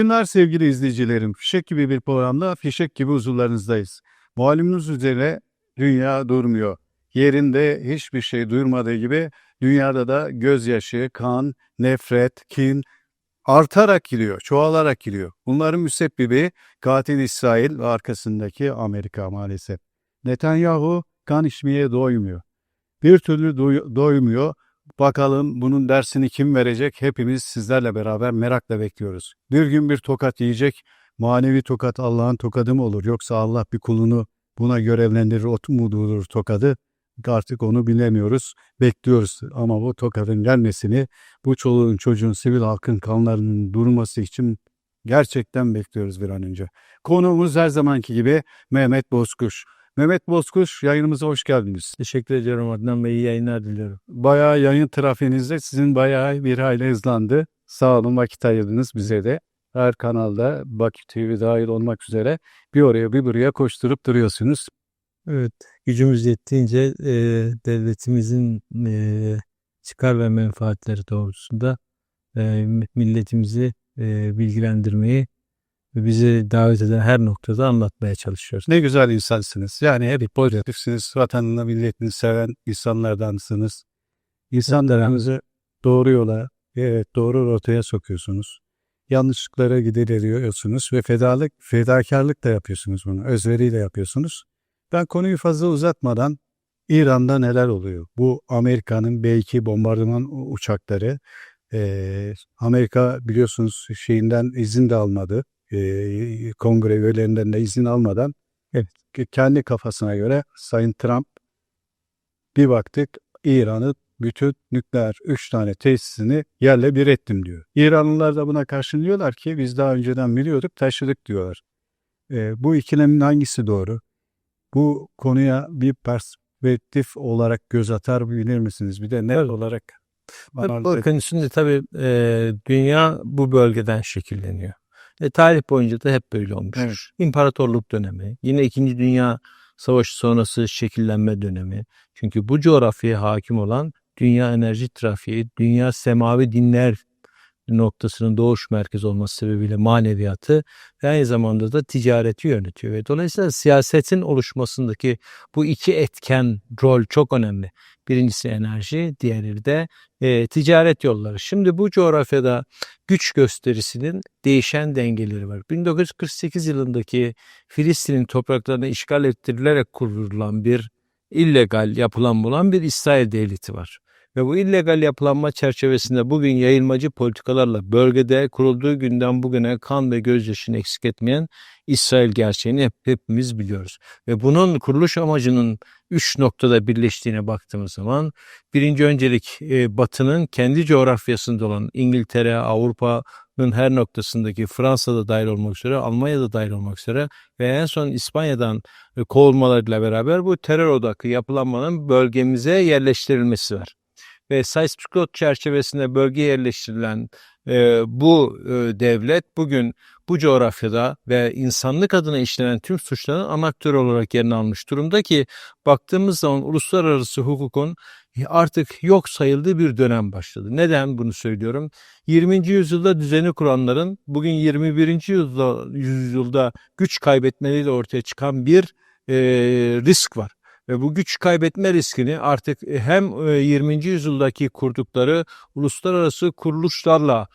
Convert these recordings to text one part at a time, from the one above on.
Günler sevgili izleyicilerim. Fişek gibi bir programda fişek gibi huzurlarınızdayız. Malumunuz üzere dünya durmuyor. Yerinde hiçbir şey durmadığı gibi dünyada da gözyaşı, kan, nefret, kin artarak gidiyor, çoğalarak gidiyor. Bunların müsebbibi katil İsrail ve arkasındaki Amerika maalesef. Netanyahu kan içmeye doymuyor. Bir türlü doy- doymuyor. Bakalım bunun dersini kim verecek? Hepimiz sizlerle beraber merakla bekliyoruz. Bir gün bir tokat yiyecek. Manevi tokat Allah'ın tokadı mı olur? Yoksa Allah bir kulunu buna görevlendirir, o mudur tokadı? Artık onu bilemiyoruz. Bekliyoruz ama bu tokadın gelmesini, bu çoluğun çocuğun, sivil halkın kanlarının durması için gerçekten bekliyoruz bir an önce. Konuğumuz her zamanki gibi Mehmet Bozkuş. Mehmet Bozkuş yayınımıza hoş geldiniz. Teşekkür ediyorum Adnan Bey. İyi yayınlar diliyorum. Bayağı yayın trafiğinizde sizin bayağı bir hayli hızlandı. Sağ olun vakit ayırdınız bize de. Her kanalda Bakü TV dahil olmak üzere bir oraya bir buraya koşturup duruyorsunuz. Evet, gücümüz yettiğince e, devletimizin e, çıkar ve menfaatleri doğrultusunda e, milletimizi e, bilgilendirmeyi ve bizi davet eden her noktada anlatmaya çalışıyoruz. Ne güzel insansınız. Yani hep pozitifsiniz. Vatanını, milletini seven insanlardansınız. İnsanlarınızı doğru yola, evet, doğru rotaya sokuyorsunuz. Yanlışlıklara gideriyorsunuz ve fedalık, fedakarlık da yapıyorsunuz bunu. Özveriyle yapıyorsunuz. Ben konuyu fazla uzatmadan İran'da neler oluyor? Bu Amerika'nın B-2 bombardıman uçakları e, Amerika biliyorsunuz şeyinden izin de almadı. E, kongre üyelerinden de izin almadan evet, kendi kafasına göre Sayın Trump bir baktık İran'ı bütün nükleer 3 tane tesisini yerle bir ettim diyor. İranlılar da buna karşın diyorlar ki biz daha önceden biliyorduk taşıdık diyorlar. E, bu ikilemin hangisi doğru? Bu konuya bir perspektif olarak göz atar bilir misiniz? Bir de net Evet. olarak Bakın şimdi tabii e, dünya bu bölgeden şekilleniyor. E, tarih boyunca da hep böyle olmuştur. Evet. İmparatorluk dönemi, yine İkinci Dünya Savaşı sonrası şekillenme dönemi. Çünkü bu coğrafyaya hakim olan dünya enerji trafiği, dünya semavi dinler noktasının doğuş merkezi olması sebebiyle maneviyatı ve aynı zamanda da ticareti yönetiyor. Ve dolayısıyla siyasetin oluşmasındaki bu iki etken rol çok önemli. Birincisi enerji, diğeri de e, ticaret yolları. Şimdi bu coğrafyada güç gösterisinin değişen dengeleri var. 1948 yılındaki Filistin'in topraklarını işgal ettirilerek kurulan bir illegal yapılan bulan bir İsrail devleti var. Ve bu illegal yapılanma çerçevesinde bugün yayılmacı politikalarla bölgede kurulduğu günden bugüne kan ve gözyaşını eksik etmeyen İsrail gerçeğini hep, hepimiz biliyoruz. Ve bunun kuruluş amacının üç noktada birleştiğine baktığımız zaman birinci öncelik e, Batı'nın kendi coğrafyasında olan İngiltere, Avrupa'nın her noktasındaki Fransa'da dahil olmak üzere, Almanya'da dahil olmak üzere ve en son İspanya'dan e, kovulmalarıyla beraber bu terör odaklı yapılanmanın bölgemize yerleştirilmesi var ve Sykes-Picot çerçevesinde bölgeye yerleştirilen e, bu e, devlet bugün bu coğrafyada ve insanlık adına işlenen tüm suçların ana aktörü olarak yerini almış durumda ki baktığımız zaman uluslararası hukukun artık yok sayıldığı bir dönem başladı. Neden bunu söylüyorum? 20. yüzyılda düzeni kuranların bugün 21. yüzyılda, yüzyılda güç kaybetmeleriyle ortaya çıkan bir e, risk var. Bu güç kaybetme riskini artık hem 20. yüzyıldaki kurdukları uluslararası kuruluşlarla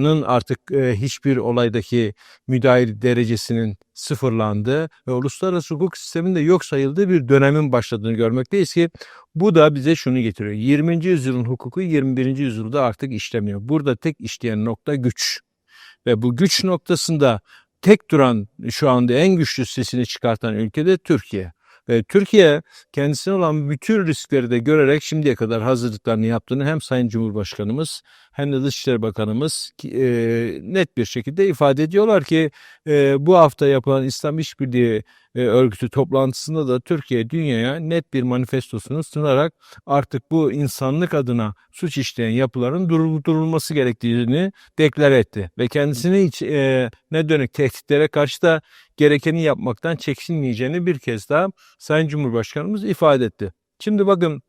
nın artık hiçbir olaydaki müdahil derecesinin sıfırlandığı ve uluslararası hukuk sisteminde yok sayıldığı bir dönemin başladığını görmekteyiz ki bu da bize şunu getiriyor. 20. yüzyılın hukuku 21. yüzyılda artık işlemiyor. Burada tek işleyen nokta güç. Ve bu güç noktasında tek duran şu anda en güçlü sesini çıkartan ülke de Türkiye. Türkiye kendisine olan bütün riskleri de görerek şimdiye kadar hazırlıklarını yaptığını hem Sayın Cumhurbaşkanımız hem de Dışişleri Bakanımız e, net bir şekilde ifade ediyorlar ki e, bu hafta yapılan İslam İşbirliği e, örgütü toplantısında da Türkiye dünyaya net bir manifestosunu sunarak artık bu insanlık adına suç işleyen yapıların durdurulması gerektiğini deklar etti. Ve kendisini hiç e, ne dönük tehditlere karşı da gerekeni yapmaktan çekinmeyeceğini bir kez daha Sayın Cumhurbaşkanımız ifade etti. Şimdi bakın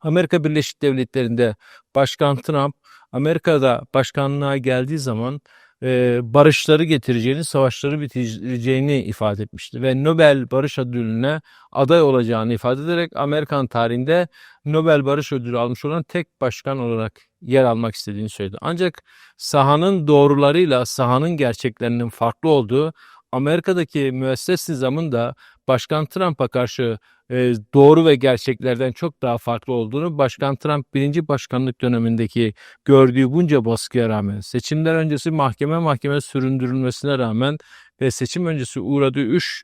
Amerika Birleşik Devletleri'nde Başkan Trump Amerika'da başkanlığa geldiği zaman e, barışları getireceğini, savaşları bitireceğini ifade etmişti. Ve Nobel Barış Ödülü'ne aday olacağını ifade ederek Amerikan tarihinde Nobel Barış Ödülü almış olan tek başkan olarak yer almak istediğini söyledi. Ancak sahanın doğrularıyla sahanın gerçeklerinin farklı olduğu Amerika'daki müesses nizamın da Başkan Trump'a karşı e, doğru ve gerçeklerden çok daha farklı olduğunu Başkan Trump birinci başkanlık dönemindeki gördüğü bunca baskıya rağmen seçimler öncesi mahkeme mahkeme süründürülmesine rağmen ve seçim öncesi uğradığı 3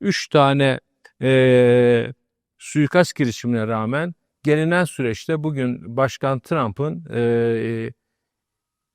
3 tane e, suikast girişimine rağmen gelinen süreçte bugün Başkan Trump'ın e,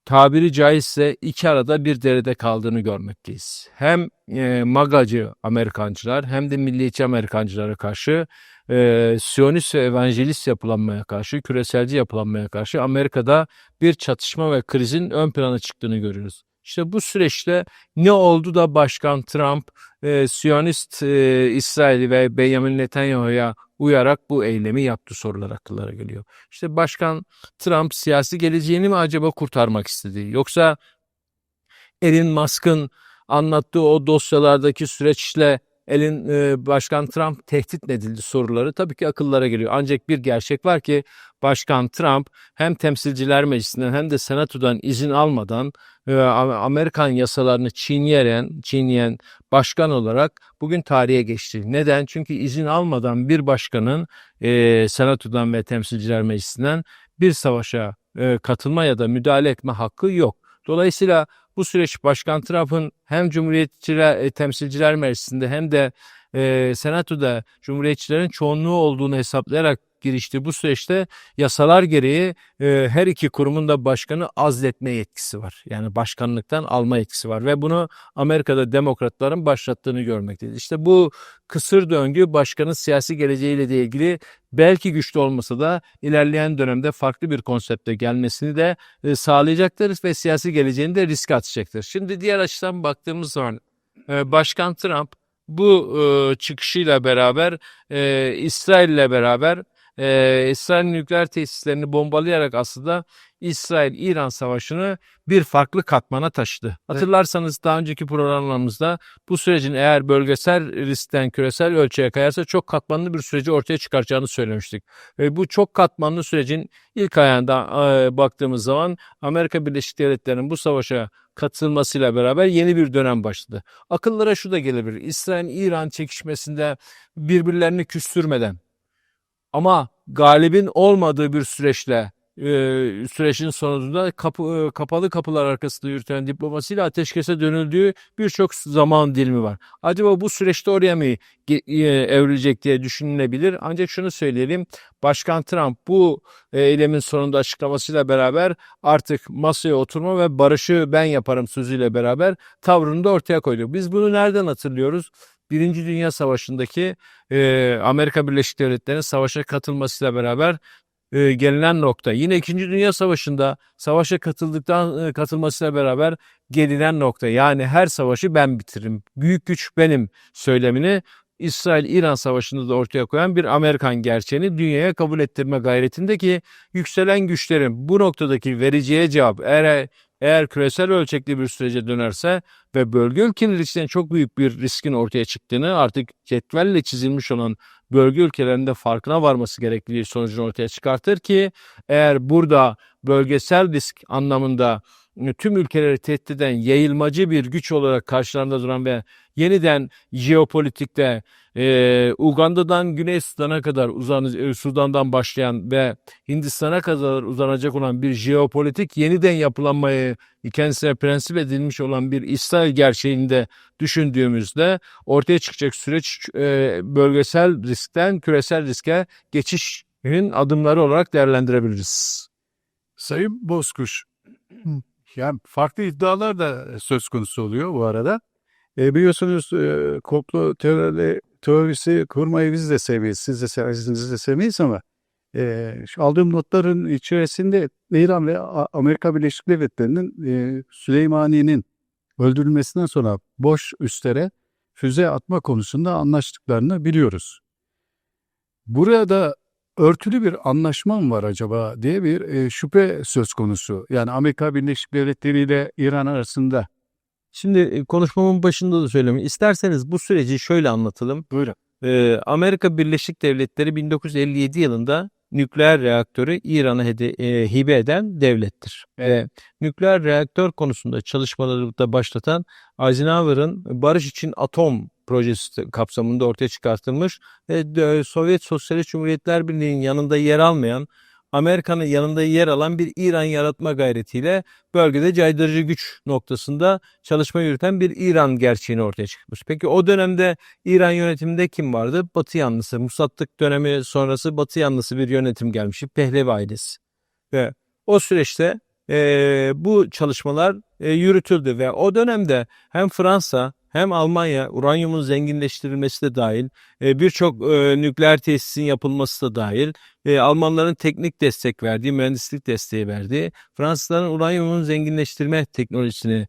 tabiri caizse iki arada bir derede kaldığını görmekteyiz. Hem e, magacı Amerikancılar hem de milliyetçi Amerikancılara karşı e, Siyonist ve evangelist yapılanmaya karşı, küreselci yapılanmaya karşı Amerika'da bir çatışma ve krizin ön plana çıktığını görüyoruz. İşte bu süreçte ne oldu da Başkan Trump e, Siyonist e, İsrail ve Benjamin Netanyahu'ya uyarak bu eylemi yaptı sorular akıllara geliyor. İşte Başkan Trump siyasi geleceğini mi acaba kurtarmak istedi? Yoksa Elon Musk'ın anlattığı o dosyalardaki süreçle Elin e, Başkan Trump tehdit edildi soruları tabii ki akıllara geliyor. Ancak bir gerçek var ki Başkan Trump hem temsilciler meclisinden hem de senatodan izin almadan e, Amerikan yasalarını çiğneyen, çiğneyen başkan olarak bugün tarihe geçti. Neden? Çünkü izin almadan bir başkanın e, senatodan ve temsilciler meclisinden bir savaşa e, katılma ya da müdahale etme hakkı yok. Dolayısıyla bu süreç Başkan Trump'ın hem Cumhuriyetçiler e, Temsilciler Meclisi'nde hem de e, Senato'da Cumhuriyetçilerin çoğunluğu olduğunu hesaplayarak girişti. Bu süreçte yasalar gereği e, her iki kurumun da başkanı azletme yetkisi var. Yani başkanlıktan alma yetkisi var ve bunu Amerika'da demokratların başlattığını görmekteyiz. İşte bu kısır döngü başkanın siyasi geleceğiyle de ilgili belki güçlü olmasa da ilerleyen dönemde farklı bir konsepte gelmesini de e, sağlayacaktır ve siyasi geleceğini de riske atacaktır. Şimdi diğer açıdan baktığımız zaman e, Başkan Trump bu e, çıkışıyla beraber e, İsrail ile beraber e, İsrail nükleer tesislerini bombalayarak aslında İsrail-İran savaşını bir farklı katmana taşıdı. Hatırlarsanız daha önceki programlarımızda bu sürecin eğer bölgesel riskten küresel ölçüye kayarsa çok katmanlı bir süreci ortaya çıkaracağını söylemiştik. Ve bu çok katmanlı sürecin ilk ayağında e, baktığımız zaman Amerika Birleşik Devletleri'nin bu savaşa katılmasıyla beraber yeni bir dönem başladı. Akıllara şu da gelebilir. İsrail-İran çekişmesinde birbirlerini küstürmeden ama galibin olmadığı bir süreçle e, sürecin sonunda kapı, e, kapalı kapılar arkasında yürütülen diplomasiyle ateşkese dönüldüğü birçok zaman dilimi var. Acaba bu süreçte oraya mı e, evrilecek diye düşünülebilir. Ancak şunu söyleyelim. Başkan Trump bu e, eylemin sonunda açıklamasıyla beraber artık masaya oturma ve barışı ben yaparım sözüyle beraber tavrını da ortaya koydu. Biz bunu nereden hatırlıyoruz? Birinci Dünya Savaşı'ndaki e, Amerika Birleşik Devletleri'nin savaşa katılmasıyla beraber e, gelinen nokta. Yine İkinci Dünya Savaşı'nda savaşa katıldıktan e, katılmasıyla beraber gelinen nokta. Yani her savaşı ben bitiririm. Büyük güç benim söylemini İsrail-İran savaşında da ortaya koyan bir Amerikan gerçeğini dünyaya kabul ettirme gayretindeki yükselen güçlerin bu noktadaki vereceği cevap eğer eğer küresel ölçekli bir sürece dönerse ve bölge ülkeleri için çok büyük bir riskin ortaya çıktığını artık cetvelle çizilmiş olan bölge ülkelerinde farkına varması gerektiği sonucunu ortaya çıkartır ki eğer burada bölgesel risk anlamında tüm ülkeleri tehdit eden yayılmacı bir güç olarak karşılarında duran ve yeniden jeopolitikte e, Uganda'dan Güney Sudan'a kadar uzan, e, Sudan'dan başlayan ve Hindistan'a kadar uzanacak olan bir jeopolitik yeniden yapılanmayı kendisine prensip edilmiş olan bir İsrail gerçeğinde düşündüğümüzde ortaya çıkacak süreç e, bölgesel riskten küresel riske geçişin adımları olarak değerlendirebiliriz. Sayın Bozkuş, yani farklı iddialar da söz konusu oluyor bu arada. E, biliyorsunuz e, komplo teori, teorisi kurmayı biz de sevmeyiz, siz de siz de sevmeyiz ama e, şu aldığım notların içerisinde İran ve Amerika Birleşik Devletleri'nin e, Süleymaniye'nin öldürülmesinden sonra boş üstlere füze atma konusunda anlaştıklarını biliyoruz. Burada örtülü bir anlaşma mı var acaba diye bir e, şüphe söz konusu. Yani Amerika Birleşik Devletleri ile İran arasında. Şimdi e, konuşmamın başında da söyledim. İsterseniz bu süreci şöyle anlatalım. Buyurun. Ee, Amerika Birleşik Devletleri 1957 yılında nükleer reaktörü İran'a e, hibe eden devlettir. Ve nükleer reaktör konusunda çalışmaları da başlatan Eisenhower'ın Barış için Atom projesi kapsamında ortaya çıkartılmış ve Sovyet Sosyalist Cumhuriyetler Birliği'nin yanında yer almayan Amerika'nın yanında yer alan bir İran yaratma gayretiyle bölgede caydırıcı güç noktasında çalışma yürüten bir İran gerçeğini ortaya çıkmış. Peki o dönemde İran yönetiminde kim vardı? Batı yanlısı. Musattık dönemi sonrası Batı yanlısı bir yönetim gelmiş. Pehlevi ailesi. Ve o süreçte eee, bu çalışmalar eee, yürütüldü ve o dönemde hem Fransa hem Almanya uranyumun zenginleştirilmesi de dahil eee, birçok eee, nükleer tesisin yapılması da dahil eee, Almanların teknik destek verdiği, mühendislik desteği verdiği, Fransızların uranyumun zenginleştirme teknolojisini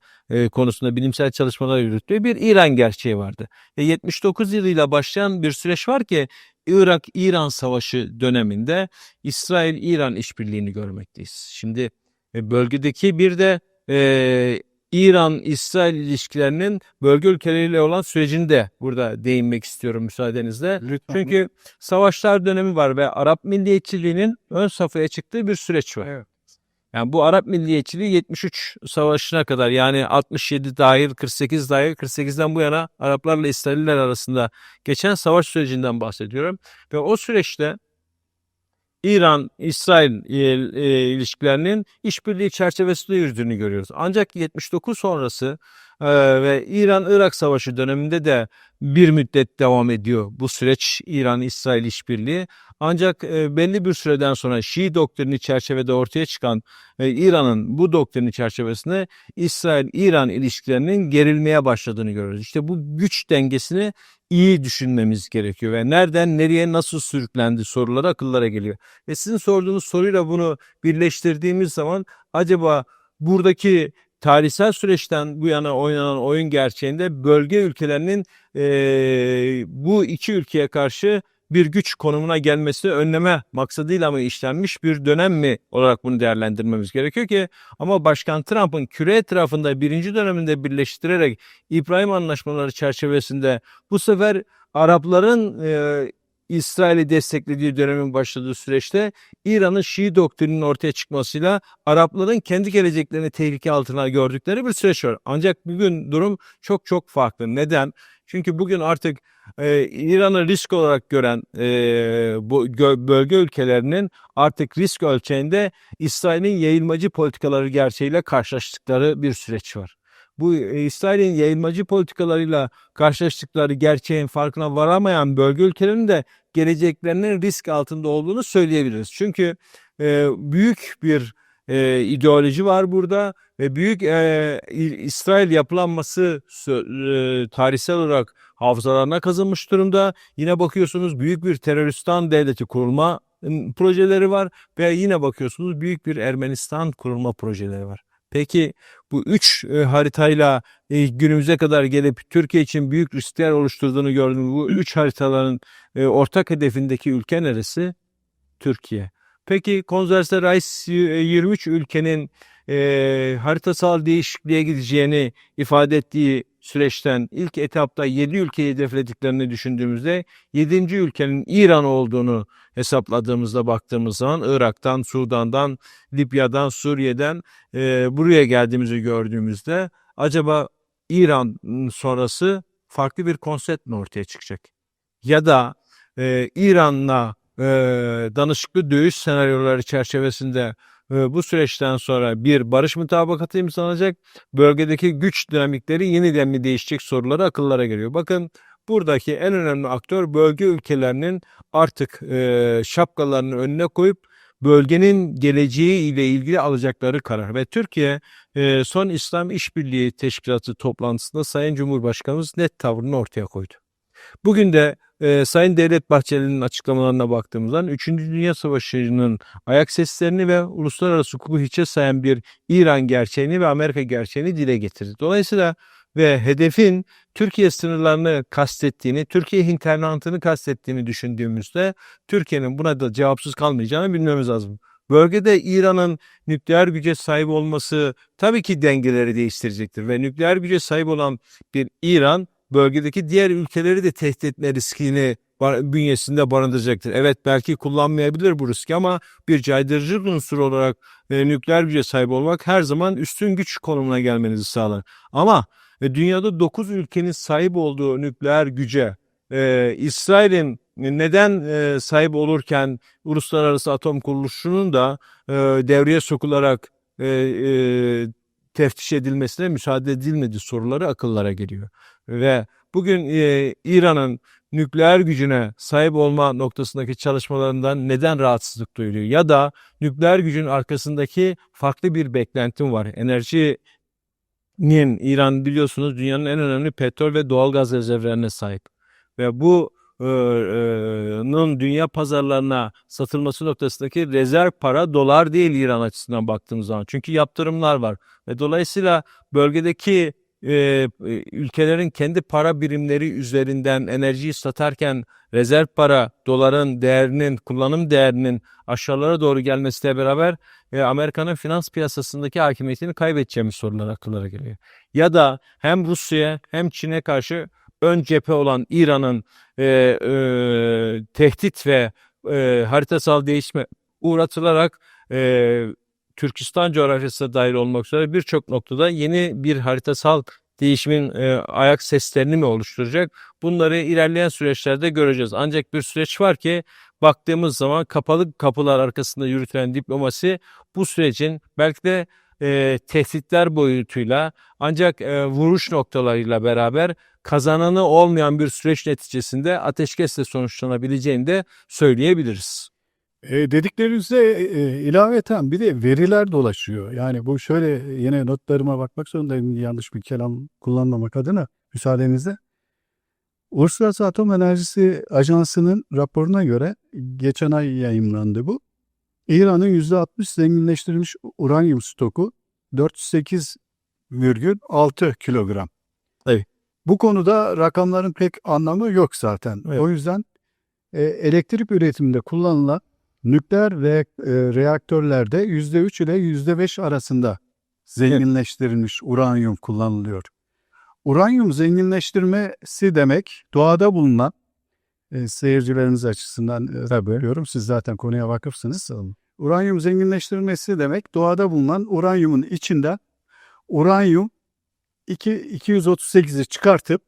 konusunda bilimsel çalışmalar yürüttüğü bir İran gerçeği vardı. E, 79 yılıyla başlayan bir süreç var ki Irak-İran savaşı döneminde İsrail-İran işbirliğini görmekteyiz. Şimdi e, bölgedeki bir de e, İran-İsrail ilişkilerinin bölge ülkeleriyle olan sürecini de burada değinmek istiyorum müsaadenizle. Lütfen. Çünkü savaşlar dönemi var ve Arap milliyetçiliğinin ön safhaya çıktığı bir süreç var. Evet. Yani bu Arap milliyetçiliği 73 savaşına kadar yani 67 dahil 48 dahil 48'den bu yana Araplarla İsrailler arasında geçen savaş sürecinden bahsediyorum. Ve o süreçte İran-İsrail e, e, ilişkilerinin işbirliği çerçevesinde yürüdüğünü görüyoruz. Ancak 79 sonrası e, ve İran-Irak savaşı döneminde de bir müddet devam ediyor bu süreç İran-İsrail işbirliği. Ancak e, belli bir süreden sonra Şii doktrini çerçevede ortaya çıkan e, İran'ın bu doktrini çerçevesinde İsrail-İran ilişkilerinin gerilmeye başladığını görüyoruz. İşte bu güç dengesini iyi düşünmemiz gerekiyor ve nereden nereye nasıl sürüklendi soruları akıllara geliyor. Ve sizin sorduğunuz soruyla bunu birleştirdiğimiz zaman acaba buradaki tarihsel süreçten bu yana oynanan oyun gerçeğinde bölge ülkelerinin eee, bu iki ülkeye karşı bir güç konumuna gelmesi önleme maksadıyla mı işlenmiş bir dönem mi olarak bunu değerlendirmemiz gerekiyor ki ama Başkan Trump'ın küre etrafında birinci döneminde birleştirerek İbrahim Anlaşmaları çerçevesinde bu sefer Arapların e, İsrail'i desteklediği dönemin başladığı süreçte İran'ın Şii doktrininin ortaya çıkmasıyla Arapların kendi geleceklerini tehlike altına gördükleri bir süreç var. Ancak bugün durum çok çok farklı. Neden? Çünkü bugün artık e, İran'ı risk olarak gören e, bu gö- bölge ülkelerinin artık risk ölçeğinde İsrail'in yayılmacı politikaları gerçeğiyle karşılaştıkları bir süreç var. Bu e, İsrail'in yayılmacı politikalarıyla karşılaştıkları gerçeğin farkına varamayan bölge ülkelerinin de geleceklerinin risk altında olduğunu söyleyebiliriz. Çünkü e, büyük bir e, ideoloji var burada ve büyük e, İsrail yapılanması e, tarihsel olarak hafızalarına kazınmış durumda. Yine bakıyorsunuz büyük bir teröristan devleti kurulma projeleri var ve yine bakıyorsunuz büyük bir Ermenistan kurulma projeleri var. Peki bu üç e, haritayla e, günümüze kadar gelip Türkiye için büyük riskler oluşturduğunu gördüğümüz bu üç haritaların e, ortak hedefindeki ülke neresi? Türkiye. Peki Konserse Rice e, 23 ülkenin e, haritasal değişikliğe gideceğini ifade ettiği süreçten ilk etapta 7 ülkeyi hedeflediklerini düşündüğümüzde 7. ülkenin İran olduğunu hesapladığımızda baktığımız zaman Irak'tan, Sudan'dan, Libya'dan, Suriye'den e, buraya geldiğimizi gördüğümüzde acaba İran sonrası farklı bir konsept mi ortaya çıkacak? Ya da e, İran'la e, danışıklı dövüş senaryoları çerçevesinde bu süreçten sonra bir barış mutabakatı imzalanacak. Bölgedeki güç dinamikleri yeniden mi değişecek soruları akıllara geliyor. Bakın buradaki en önemli aktör bölge ülkelerinin artık e, şapkalarını önüne koyup bölgenin geleceği ile ilgili alacakları karar ve Türkiye e, son İslam İşbirliği Teşkilatı toplantısında Sayın Cumhurbaşkanımız net tavrını ortaya koydu. Bugün de e, Sayın Devlet Bahçeli'nin açıklamalarına baktığımızda 3. Dünya Savaşı'nın ayak seslerini ve uluslararası hukuku hiçe sayan bir İran gerçeğini ve Amerika gerçeğini dile getirdi. Dolayısıyla ve hedefin Türkiye sınırlarını kastettiğini, Türkiye hinterlandını kastettiğini düşündüğümüzde Türkiye'nin buna da cevapsız kalmayacağını bilmemiz lazım. Bölgede İran'ın nükleer güce sahip olması tabii ki dengeleri değiştirecektir ve nükleer güce sahip olan bir İran bölgedeki diğer ülkeleri de tehdit etme riskini bünyesinde barındıracaktır. Evet belki kullanmayabilir bu riski ama bir caydırıcı unsur olarak e, nükleer güce sahip olmak her zaman üstün güç konumuna gelmenizi sağlar. Ama e, dünyada 9 ülkenin sahip olduğu nükleer güce e, İsrail'in neden e, sahip olurken Uluslararası Atom Kuruluşu'nun da e, devreye sokularak e, e, teftiş edilmesine müsaade edilmedi soruları akıllara geliyor. Ve bugün e, İran'ın nükleer gücüne sahip olma noktasındaki çalışmalarından neden rahatsızlık duyuluyor? Ya da nükleer gücün arkasındaki farklı bir beklentim var. Enerjinin İran biliyorsunuz dünyanın en önemli petrol ve doğalgaz rezervlerine sahip. Ve bu e, e, nun dünya pazarlarına satılması noktasındaki rezerv para dolar değil İran açısından baktığımız zaman. Çünkü yaptırımlar var. Ve dolayısıyla bölgedeki e, ülkelerin kendi para birimleri üzerinden enerjiyi satarken rezerv para doların değerinin kullanım değerinin aşağılara doğru gelmesiyle beraber e, Amerika'nın finans piyasasındaki hakimiyetini kaybedeceğimiz sorular akıllara geliyor. Ya da hem Rusya'ya hem Çin'e karşı ön cephe olan İran'ın e, e, tehdit ve e, haritasal değişme uğratılarak e, Türkistan coğrafyasına dahil olmak üzere birçok noktada yeni bir haritasal değişimin e, ayak seslerini mi oluşturacak? Bunları ilerleyen süreçlerde göreceğiz. Ancak bir süreç var ki baktığımız zaman kapalı kapılar arkasında yürütülen diplomasi bu sürecin belki de e, tehditler boyutuyla ancak e, vuruş noktalarıyla beraber kazananı olmayan bir süreç neticesinde ateşkesle sonuçlanabileceğini de söyleyebiliriz. E, dediklerinize e, ilaveten bir de veriler dolaşıyor. Yani bu şöyle yine notlarıma bakmak zorundayım yanlış bir kelam kullanmamak adına müsaadenizle. Uluslararası Atom Enerjisi Ajansı'nın raporuna göre geçen ay yayımlandı bu. İran'ın %60 zenginleştirilmiş uranyum stoku 408,6 kilogram. Evet. Bu konuda rakamların pek anlamı yok zaten. Evet. O yüzden e, elektrik üretiminde kullanılan nükleer re- e, reaktörlerde %3 ile %5 arasında zenginleştirilmiş uranyum kullanılıyor. Uranyum zenginleştirmesi demek doğada bulunan e, seyircileriniz açısından e. Siz zaten konuya vakıfsınız. Uranyum zenginleştirilmesi demek doğada bulunan uranyumun içinden uranyum 2, 238'i çıkartıp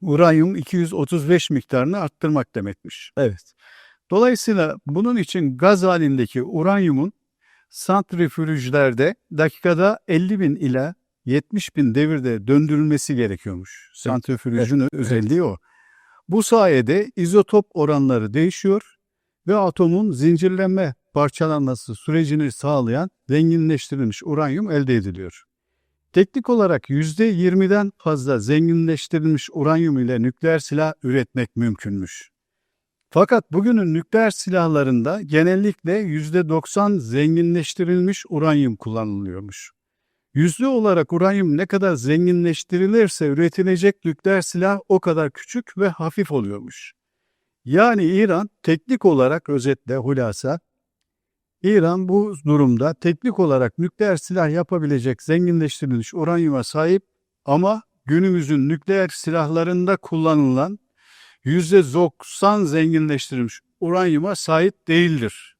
uranyum 235 miktarını arttırmak demekmiş. Evet. Dolayısıyla bunun için gaz halindeki uranyumun santrifüjlerde dakikada 50 bin ila 70 bin devirde döndürülmesi gerekiyormuş. Santrifüjün özelliği o. Bu sayede izotop oranları değişiyor ve atomun zincirlenme parçalanması sürecini sağlayan zenginleştirilmiş uranyum elde ediliyor. Teknik olarak %20'den fazla zenginleştirilmiş uranyum ile nükleer silah üretmek mümkünmüş. Fakat bugünün nükleer silahlarında genellikle %90 zenginleştirilmiş uranyum kullanılıyormuş. Yüzde olarak uranyum ne kadar zenginleştirilirse üretilecek nükleer silah o kadar küçük ve hafif oluyormuş. Yani İran teknik olarak özetle hulasa, İran bu durumda teknik olarak nükleer silah yapabilecek zenginleştirilmiş uranyuma sahip ama günümüzün nükleer silahlarında kullanılan %90 zenginleştirilmiş uranyuma sahip değildir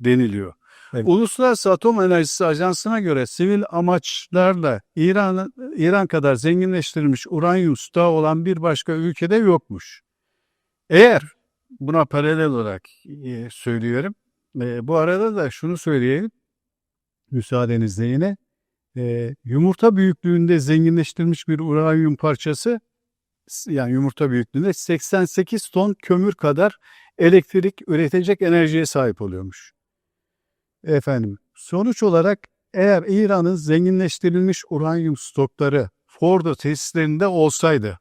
deniliyor. Evet. Uluslararası Atom Enerjisi Ajansı'na göre sivil amaçlarla İran İran kadar zenginleştirilmiş uranyum stoğu olan bir başka ülkede yokmuş. Eğer buna paralel olarak e, söylüyorum. E, bu arada da şunu söyleyeyim. Müsaadenizle yine. E, yumurta büyüklüğünde zenginleştirilmiş bir uranyum parçası yani yumurta büyüklüğünde 88 ton kömür kadar elektrik üretecek enerjiye sahip oluyormuş. Efendim sonuç olarak eğer İran'ın zenginleştirilmiş uranyum stokları Fordo tesislerinde olsaydı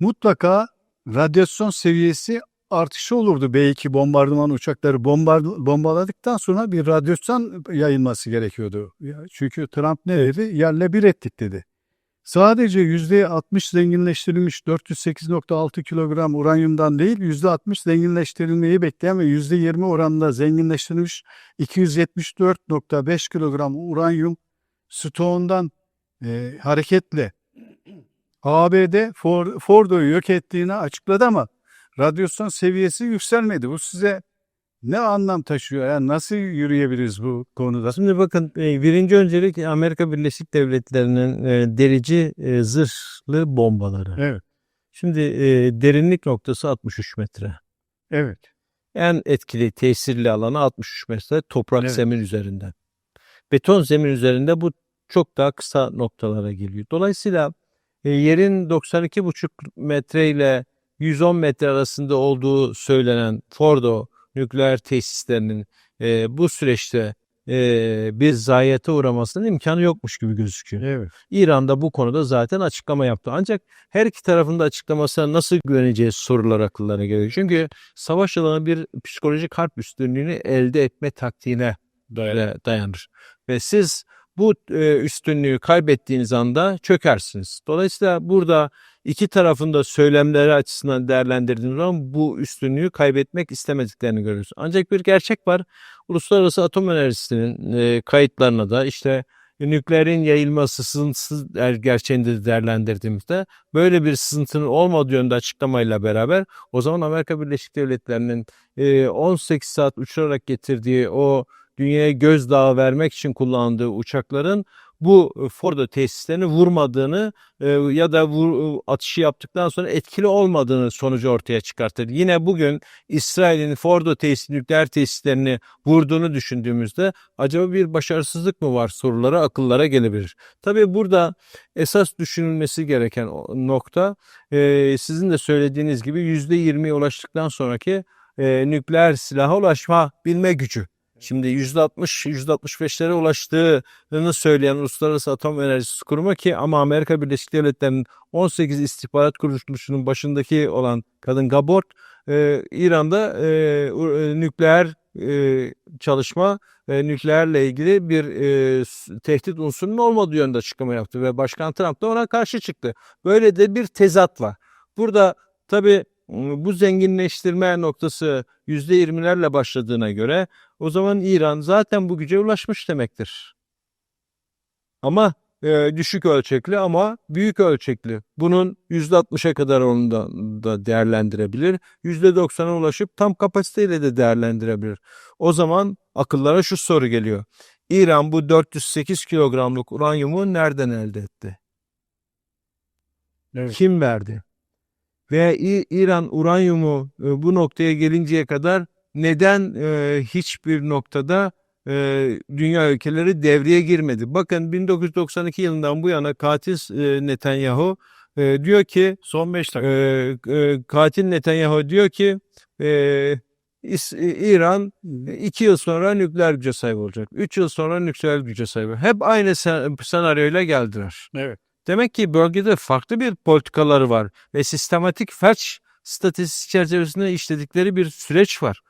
mutlaka radyasyon seviyesi artışı olurdu. Belki bombardıman uçakları bombar- bombaladıktan sonra bir radyasyon yayılması gerekiyordu. Çünkü Trump ne dedi? Yerle bir ettik dedi. sadece %60 zenginleştirilmiş 408.6 kilogram uranyumdan değil %60 zenginleştirilmeyi bekleyen ve %20 oranında zenginleştirilmiş 274.5 kilogram uranyum stoğundan e, hareketle ABD For- Fordo'yu yok ettiğini açıkladı ama radyasyon seviyesi yükselmedi. Bu size ne anlam taşıyor? Yani nasıl yürüyebiliriz bu konuda? Şimdi bakın e, birinci öncelik Amerika Birleşik Devletleri'nin e, derici e, zırhlı bombaları. Evet, Şimdi derinlik noktası 63 metre. evet. En etkili tesirli alanı 63 metre toprak Evet. zemin üzerinden. Beton zemin üzerinde bu çok daha kısa noktalara geliyor. Dolayısıyla yerin 92,5 metre ile 110 metre arasında olduğu söylenen Fordo nükleer tesislerinin e, bu süreçte e, bir zayiate uğramasının imkanı yokmuş gibi gözüküyor. Evet. İran da bu konuda zaten açıklama yaptı. Ancak her iki tarafın da açıklamasına nasıl güveneceğiz sorular akıllara geliyor. Çünkü savaş alanı bir psikolojik harp üstünlüğünü elde etme taktiğine day- dayanır. Ve siz bu e, üstünlüğü kaybettiğiniz anda çökersiniz. Dolayısıyla burada iki tarafın da söylemleri açısından değerlendirdiğiniz zaman bu üstünlüğü kaybetmek istemediklerini görüyoruz. Ancak bir gerçek var. Uluslararası Atom Enerjisi'nin e, kayıtlarına da işte nükleerin yayılması sızıntısı der- gerçeğini de değerlendirdiğimizde böyle bir sızıntının olmadığı yönde açıklamayla beraber o zaman Amerika Birleşik Devletleri'nin e, 18 saat uçurarak getirdiği o dünyaya gözdağı vermek için kullandığı uçakların bu e, Fordo tesislerini vurmadığını e, ya da vur, atışı yaptıktan sonra etkili olmadığını sonucu ortaya çıkartır. Yine bugün İsrail'in Fordo tesis, nükleer tesislerini vurduğunu düşündüğümüzde acaba bir başarısızlık mı var soruları akıllara gelebilir. Tabii burada esas düşünülmesi gereken nokta e, sizin de söylediğiniz gibi %20'ye ulaştıktan sonraki e, nükleer silaha ulaşma bilme gücü. Şimdi %60, %65'lere ulaştığını söyleyen Uluslararası Atom Enerjisi Kurumu ki ama Amerika Birleşik Devletleri'nin 18 istihbarat kuruluşunun başındaki olan kadın Gabor e, İran'da e, e, nükleer e, çalışma ve nükleerle ilgili bir e, tehdit unsurunun olmadığı yönde açıklama yaptı ve Başkan Trump da ona karşı çıktı. Böyle de bir tezat var. Burada tabii bu zenginleştirme noktası %20'lerle başladığına göre o zaman İran zaten bu güce ulaşmış demektir. Ama e, düşük ölçekli ama büyük ölçekli. Bunun %60'a kadar onu da, da değerlendirebilir. %90'a ulaşıp tam kapasiteyle de değerlendirebilir. O zaman akıllara şu soru geliyor. İran bu 408 kilogramlık uranyumu nereden elde etti? Evet. Kim verdi? Ve İran uranyumu e, bu noktaya gelinceye kadar neden e, hiçbir noktada e, dünya ülkeleri devreye girmedi? Bakın 1992 yılından bu yana katil Netanyahu diyor ki Son 5 dakika. katil Netanyahu diyor ki İran iki yıl sonra nükleer güce sahip olacak. Üç yıl sonra nükleer güce sahip. Hep aynı sen- senaryoyla geldiler. Evet. Demek ki bölgede farklı bir politikaları var ve sistematik felç statüsü çerçevesinde işledikleri bir süreç var.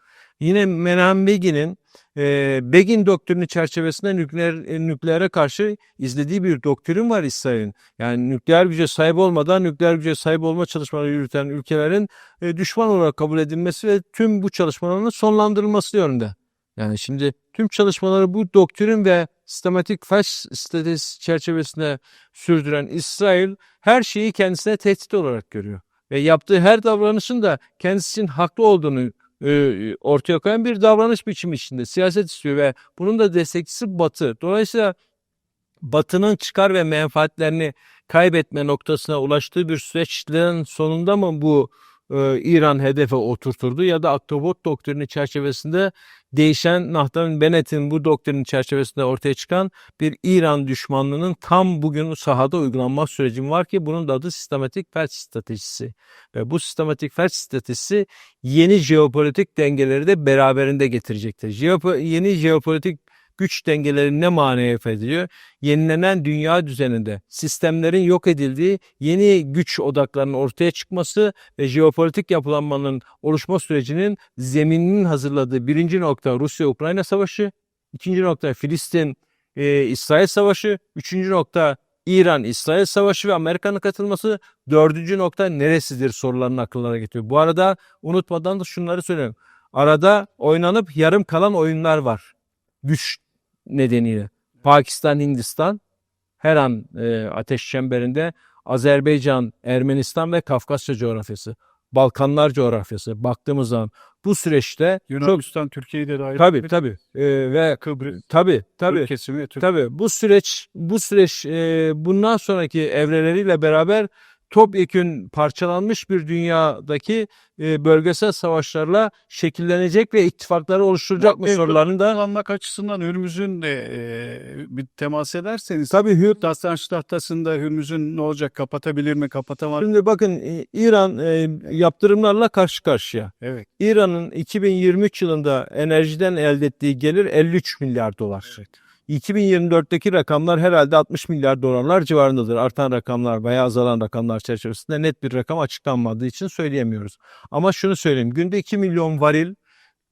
Yine Menahem Begin'in e, Begin doktrini çerçevesinde nükleer e, nükleere karşı izlediği bir doktrin var İsrail'in. Yani nükleer güce sahip olmadan nükleer güce sahip olma çalışmaları yürüten ülkelerin e, düşman olarak kabul edilmesi ve tüm bu çalışmaların sonlandırılması yönünde. Yani şimdi tüm çalışmaları bu doktrin ve sistematik felç statüsü çerçevesinde sürdüren İsrail her şeyi kendisine tehdit olarak görüyor. Ve yaptığı her davranışın da kendisinin haklı olduğunu e, ortaya koyan bir davranış biçimi içinde siyaset istiyor ve bunun da destekçisi Batı. Dolayısıyla Batı'nın çıkar ve menfaatlerini kaybetme noktasına ulaştığı bir süreçlerin sonunda mı bu e, İran hedefe oturturdu ya da Aktobot doktrini çerçevesinde değişen Nahtan Bennett'in bu doktrinin çerçevesinde ortaya çıkan bir İran düşmanlığının tam bugün sahada uygulanma süreci var ki bunun da adı sistematik felç stratejisi. Ve bu sistematik felç stratejisi yeni jeopolitik dengeleri de beraberinde getirecektir. Jeopo- yeni jeopolitik güç dengeleri ne manaya ediyor? Yenilenen dünya düzeninde sistemlerin yok edildiği yeni güç odaklarının ortaya çıkması ve jeopolitik yapılanmanın oluşma sürecinin zemininin hazırladığı birinci nokta Rusya-Ukrayna savaşı, ikinci nokta Filistin-İsrail savaşı, üçüncü nokta İran-İsrail savaşı ve Amerika'nın katılması dördüncü nokta neresidir sorularını akıllara getiriyor. Bu arada unutmadan da şunları söyleyeyim. Arada oynanıp yarım kalan oyunlar var. Güç nedeniyle. Pakistan, Hindistan her an e, ateş çemberinde. Azerbaycan, Ermenistan ve Kafkasya coğrafyası, Balkanlar coğrafyası baktığımız zaman bu süreçte çok Yunanistan Türkiye'yi de dahil tabii tabii. E, ve Kıbrıs, tabii tabii. Türk kesimi, Türk Tabii bu süreç bu süreç e, bundan sonraki evreleriyle beraber topyekün parçalanmış bir dünyadaki e, bölgesel savaşlarla şekillenecek ve ittifakları oluşturacak mı sorularını da kullanmak açısından Hürmüz'ün de e, bir temas ederseniz tabii Hür Dastanş tahtasında Hürmüz'ün ne olacak kapatabilir mi kapatamaz? Şimdi bakın e, İran e, yaptırımlarla karşı karşıya. Evet. İran'ın 2023 yılında enerjiden elde ettiği gelir 53 milyar dolar. evet. 2024'teki rakamlar herhalde 60 milyar dolarlar civarındadır. Artan rakamlar veya azalan rakamlar çerçevesinde net bir rakam açıklanmadığı için söyleyemiyoruz. Ama şunu söyleyeyim. Günde 2 milyon varil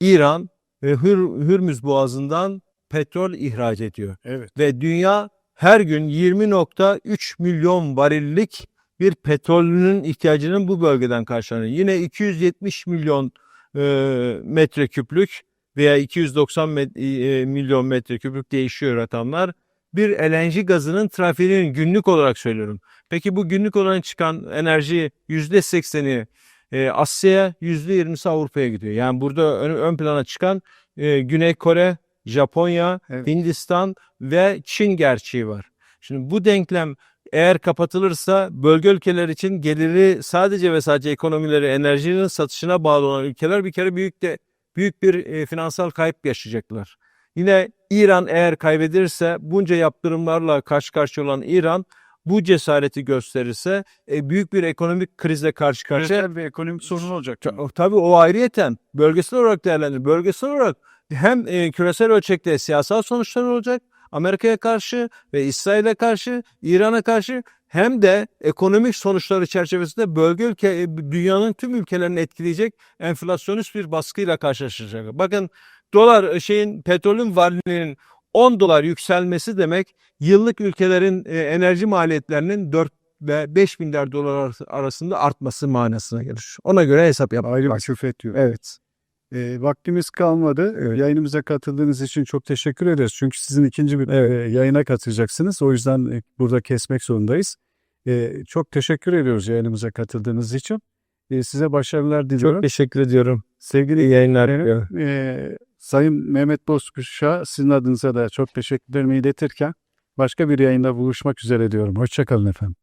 İran ve Hür, Hürmüz Boğazı'ndan petrol ihraç ediyor. Evet. Ve dünya her gün 20.3 milyon varillik bir petrolünün ihtiyacının bu bölgeden karşılanıyor. Yine 270 milyon e, metreküplük veya 290 met- e, milyon metreküplük değişiyor rakamlar. Bir LNG gazının trafiğinin günlük olarak söylüyorum. Peki bu günlük olarak çıkan enerji %80'i e, Asya'ya, %20'si Avrupa'ya gidiyor. Yani burada ön, ön plana çıkan e, Güney Kore, Japonya, Evet. Hindistan ve Çin gerçeği var. Şimdi bu denklem eğer kapatılırsa bölge ülkeler için geliri sadece ve sadece ekonomileri enerjinin satışına bağlı olan ülkeler bir kere büyük de büyük bir e, finansal kayıp yaşayacaklar. Yine İran eğer kaybederse bunca yaptırımlarla karşı karşıya olan İran bu cesareti gösterirse e, büyük bir ekonomik krizle karşı karşıya Küresel bir ekonomik sorun olacak. Ta- Tabii o ayrıyeten bölgesel olarak değerlendir. Bölgesel olarak hem e, küresel ölçekte siyasal sonuçlar olacak Amerika'ya karşı ve İsrail'e karşı, İran'a karşı hem de ekonomik sonuçları çerçevesinde bölge ülke dünyanın tüm ülkelerini etkileyecek enflasyonist bir baskıyla karşılaşacak. Bakın dolar e, şeyin petrolün varlığının 10 dolar yükselmesi demek yıllık ülkelerin e, enerji maliyetlerinin 4 ve 5 milyar dolar arası- arasında artması manasına gelir. Ona göre hesap yap. Ayrı bir diyor. Evet. E, vaktimiz kalmadı. E, Yayınımıza katıldığınız için çok teşekkür ederiz. Çünkü sizin ikinci bir e, yayına katılacaksınız. O yüzden burada kesmek zorundayız. E, çok teşekkür ediyoruz yayınımıza katıldığınız için. E, size başarılar diliyorum. Çok teşekkür ediyorum. Sevgili İyi yayınlar. Evet. diliyorum. e, Sayın Mehmet Bozkuş'a sizin adınıza da çok teşekkürlerimi iletirken başka bir yayında buluşmak üzere diyorum. Hoşçakalın efendim.